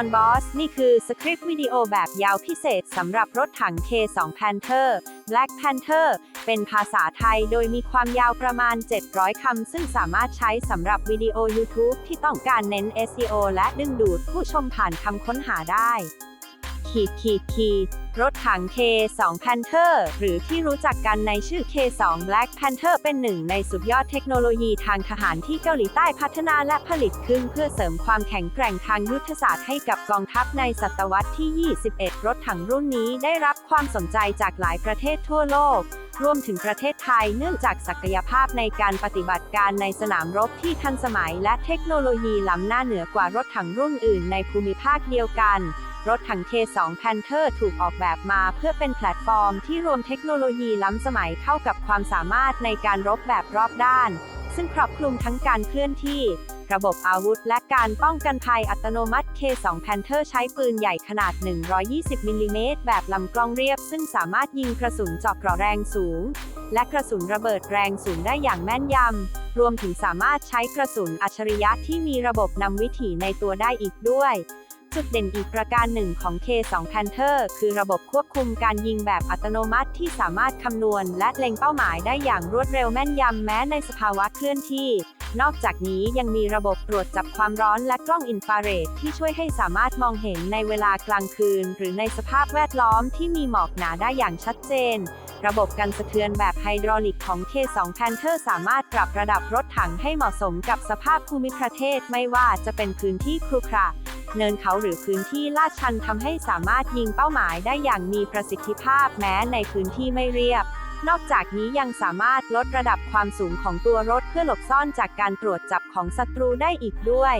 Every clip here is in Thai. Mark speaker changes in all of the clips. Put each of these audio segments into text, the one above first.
Speaker 1: on Boss นี่คือสคริปต์วิดีโอแบบยาวพิเศษสำหรับรถถัง K2 Panther Black Panther เป็นภาษาไทยโดยมีความยาวประมาณ 700 คำ ซึ่งสามารถใช้สำหรับวิดีโอ YouTube ที่ต้องการเน้น SEO และดึงดูดผู้ชมผ่านคำค้นหาได้ ขีดขีดขีดรถถัง K2 Panther หรือที่รู้จักกันในชื่อ K2 Black Panther เป็นหนึ่งในสุดยอดเทคโนโลยีทางทหารที่เกาหลีใต้พัฒนาและผลิตขึ้นเพื่อเสริมความแข็งแกร่งทางยุทธศาสตร์ให้กับกองทัพในศตวรรษที่ 21 รถถังรุ่นนี้ได้รับความสนใจจากหลายประเทศทั่วโลกรวมถึงประเทศไทยเนื่องจากศักยภาพในการปฏิบัติการในสนามรบที่ทันสมัยและเทคโนโลยีล้ำหน้าเหนือกว่ารถถังรุ่นอื่นในภูมิภาคเดียวกัน รถถัง K2 Panther ถูกออกแบบมาเพื่อเป็นแพลตฟอร์มที่รวมเทคโนโลยีล้ำสมัยเข้ากับความสามารถในการรบแบบรอบด้าน ซึ่งครอบคลุมทั้งการเคลื่อนที่ ระบบอาวุธ และการป้องกันภัยอัตโนมัติ K2 Panther ใช้ปืนใหญ่ขนาด 120มิลลิเมตรแบบลำกล้องเรียบ ซึ่งสามารถยิงกระสุนเจาะเกราะแรงสูง และกระสุนระเบิดแรงสูงได้อย่างแม่นยำ รวมถึงสามารถใช้กระสุนอัจฉริยะที่มีระบบนำวิถีในตัวได้อีกด้วย จุดเด่นอีกประการหนึ่งของ K2 Panther คือระบบควบคุมการยิงแบบอัตโนมัติที่สามารถคำนวณและเล็งเป้าหมายได้อย่างรวดเร็วแม่นยำแม้ในสภาวะเคลื่อนที่ นอกจากนี้ยังมีระบบตรวจจับความร้อนและกล้องอินฟราเรดที่ช่วยให้สามารถมองเห็นในเวลากลางคืน หรือในสภาพแวดล้อมที่มีหมอกหนาได้อย่างชัดเจน ระบบกันสะเทือนแบบไฮดรอลิกของ K2 Panther สามารถปรับระดับรถถังให้เหมาะสมกับสภาพภูมิประเทศไม่ว่าจะเป็นพื้นที่ครุขระ เนินเขาหรือพื้นที่ลาดชันทำให้สามารถยิงเป้าหมายได้อย่างมีประสิทธิภาพแม้ในพื้นที่ไม่เรียบ นอกจากนี้ยังสามารถลดระดับความสูงของตัวรถเพื่อหลบซ่อนจากการตรวจจับของศัตรูได้อีกด้วย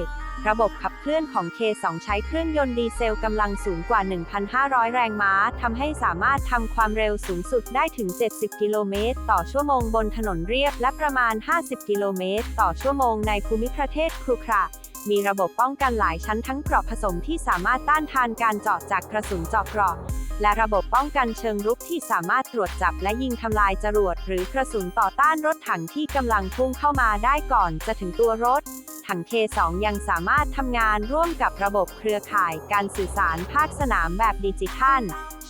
Speaker 1: ระบบขับเคลื่อนของ K2 ใช้เครื่องยนต์ดีเซลกำลังสูงกว่า 1,500 แรงม้า ทำให้สามารถทำความเร็วสูงสุดได้ถึง 70 กิโลเมตร ต่อชั่วโมงบนถนนเรียบ และประมาณ 50 กิโลเมตร ต่อชั่วโมงในภูมิประเทศครุขระ มีระบบป้องกันหลายชั้นทั้งเกราะผสมที่สามารถต้านทานการเจาะจากกระสุนเจาะเกราะ และระบบป้องกันเชิงรุกที่สามารถตรวจจับและยิงทำลายจรวดหรือกระสุนต่อต้านรถถังที่กำลังพุ่งเข้ามาได้ก่อนจะถึงตัวรถ ถัง K2 ยังสามารถทำงานร่วมกับระบบเครือข่ายการสื่อสารภาคสนามแบบดิจิทัล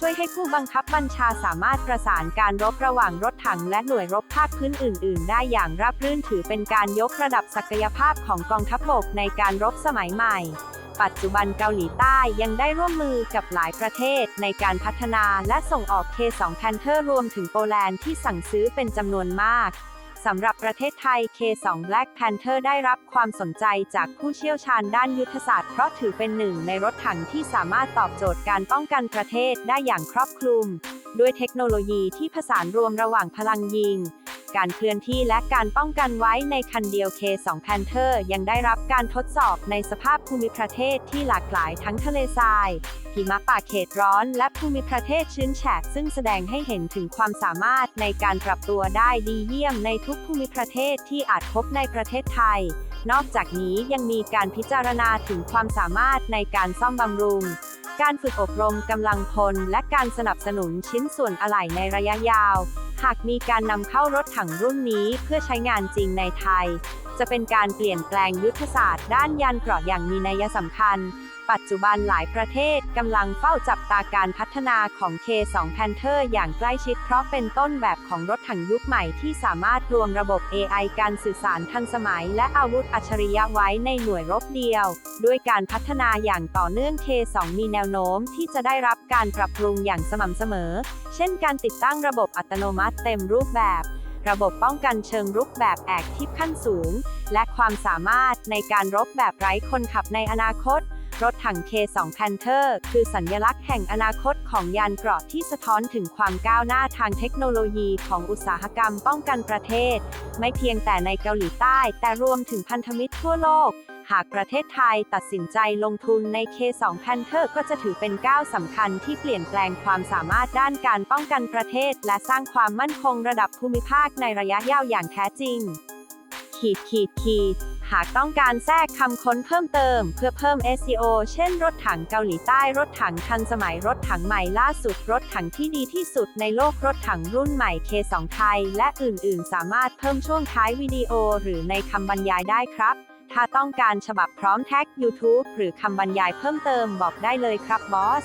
Speaker 1: ช่วยให้ผู้บังคับบัญชาสามารถประสานการรบระหว่างรถถังและหน่วยรบภาคพื้นอื่น ๆ ได้อย่างราบรื่นถือเป็นการยกระดับศักยภาพของกองทัพบกในการรบสมัยใหม่ ปัจจุบันเกาหลีใต้ยังได้ร่วมมือกับหลายประเทศในการพัฒนาและส่งออก K2 Panther รวมถึงโปแลนด์ที่สั่งซื้อเป็นจำนวนมาก สำหรับประเทศไทย K2 Black Panther ได้รับความสนใจจากผู้เชี่ยวชาญด้านยุทธศาสตร์เพราะถือเป็นหนึ่งในรถถังที่สามารถตอบโจทย์การป้องกันประเทศได้อย่างครอบคลุม ด้วยเทคโนโลยีที่ผสานรวมระหว่างพลังยิง การเคลื่อนที่และการป้องกันไว้ในคันเดียว K2 Panther ยังได้รับการทดสอบในสภาพภูมิประเทศที่หลากหลายทั้งทะเลทราย หิมะป่าเขตร้อน และภูมิประเทศชื้นแฉะซึ่งแสดงให้เห็นถึงความสามารถในการปรับตัวได้ดีเยี่ยมในทุกภูมิประเทศที่อาจพบในประเทศไทย นอกจากนี้ยังมีการพิจารณาถึงความสามารถในการซ่อมบำรุงการฝึกอบรมกำลังพล และการสนับสนุนชิ้นส่วนอะไหล่ในระยะยาว หากมีการนำเข้ารถถังรุ่นนี้เพื่อใช้งานจริงในไทย จะเป็นการเปลี่ยนแปลงยุทธศาสตร์ด้านยานเกราะอย่างมีนัยสำคัญปัจจุบันหลายประเทศกำลังเฝ้าจับตาการพัฒนาของ K2 Panther อย่างใกล้ชิดเพราะเป็นต้นแบบของรถถังยุคใหม่ที่สามารถรวมระบบ AI การสื่อสารทันสมัย และอาวุธอัจฉริยะไว้ในหน่วยรบเดียว ด้วยการพัฒนาอย่างต่อเนื่อง K2 มีแนวโน้มที่จะได้รับการปรับปรุงอย่างสม่ำเสมอ เช่นการติดตั้งระบบอัตโนมัติเต็มรูปแบบระบบป้องกันเชิงรุกแบบแอคทีฟขั้นสูง และความสามารถในการรบแบบไร้คนขับในอนาคต รถถัง K2 Panther คือสัญลักษณ์แห่งอนาคตของยานเกราะที่สะท้อนถึงความก้าวหน้าทางเทคโนโลยีของอุตสาหกรรมป้องกันประเทศ ไม่เพียงแต่ในเกาหลีใต้ แต่รวมถึงพันธมิตรทั่วโลก หากประเทศไทยตัดสินใจลงทุนใน K2 Panther ก็จะถือเป็นก้าวสำคัญที่เปลี่ยนแปลงความสามารถด้านการป้องกันประเทศ และสร้างความมั่นคงระดับภูมิภาคในระยะยาวอย่างแท้จริง ขีดขีดขีด หากต้องการแทรกคำค้นเพิ่มเติม เพื่อเพิ่ม SEO เช่นรถถังเกาหลีใต้รถถังทันสมัยรถถังใหม่ล่าสุด รถถังที่ดีที่สุดในโลกรถถังรุ่นใหม่ K2 ไทย และอื่น ๆ สามารถเพิ่มช่วงท้ายวิดีโอหรือในคำบรรยายได้ครับ ถ้าต้องการฉบับพร้อมแท็ก YouTube หรือคำบรรยายเพิ่มเติมบอกได้เลยครับบอส